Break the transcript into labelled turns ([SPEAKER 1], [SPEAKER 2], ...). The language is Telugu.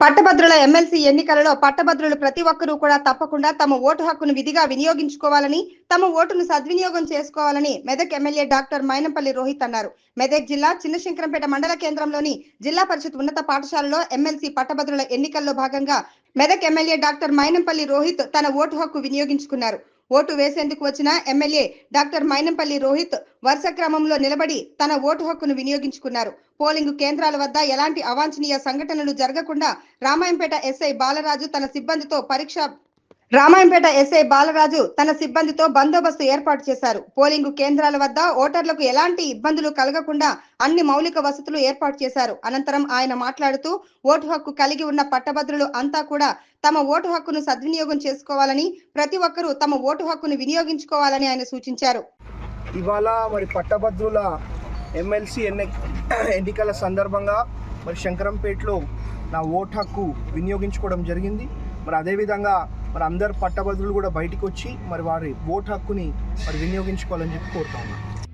[SPEAKER 1] పట్టభద్రుల ఎమ్మెల్సీ ఎన్నికలలో పట్టభద్రులు ప్రతి ఒక్కరూ కూడా తప్పకుండా తమ ఓటు హక్కును విధిగా వినియోగించుకోవాలని తమ ఓటును సద్వినియోగం చేసుకోవాలని మెదక్ ఎమ్మెల్యే డాక్టర్ మైనంపల్లి రోహిత్ అన్నారు. మెదక్ జిల్లా చిన్నశంకరంపేట మండల కేంద్రంలోని జిల్లా పరిషత్ ఉన్నత పాఠశాలలో ఎమ్మెల్సీ పట్టభద్రుల ఎన్నికల్లో భాగంగా మెదక్ ఎమ్మెల్యే డాక్టర్ మైనంపల్లి రోహిత్ తన ఓటు హక్కు వినియోగించుకున్నారు. ఓటు వేసేందుకు వచ్చిన ఎమ్మెల్యే డాక్టర్ మైనంపల్లి రోహిత్ వరుస క్రమంలో నిలబడి తన ఓటు హక్కును వినియోగించుకున్నారు. పోలింగ్ కేంద్రాల వద్ద ఎలాంటి అవాంఛనీయ సంఘటనలు జరగకుండా రామాయంపేట ఎస్ఐ బాలరాజు తన సిబ్బందితో పరీక్ష రామాయంపేట ఎస్ఐ బాలరాజు తన సిబ్బందితో బందోబస్తు ఏర్పాటు చేశారు. పోలింగ్ కేంద్రాల వద్ద ఓటర్లకు ఎలాంటి ఇబ్బందులు కలగకుండా అన్ని మౌలిక వసతులు ఏర్పాటు చేశారు. అనంతరం ఆయన మాట్లాడుతూ ఓటు హక్కు కలిగి ఉన్న పట్టభద్రులు అంతా కూడా తమ ఓటు హక్కును సద్వినియోగం చేసుకోవాలని ప్రతి ఒక్కరూ తమ ఓటు హక్కును వినియోగించుకోవాలని ఆయన సూచించారు.
[SPEAKER 2] ఇవాళ మరి పట్టభద్రుల ఎమ్మెల్సీ ఎన్ని ఎన్నికల సందర్భంగా మరి శంకరంపేటలో నా ఓటు హక్కు వినియోగించుకోవడం జరిగింది. మరి అదేవిధంగా మరి అందరు పట్టభద్రులు కూడా బయటికి వచ్చి మరి వారి ఓటు హక్కుని మరి వినియోగించుకోవాలని చెప్పి కోరుతా ఉన్నాను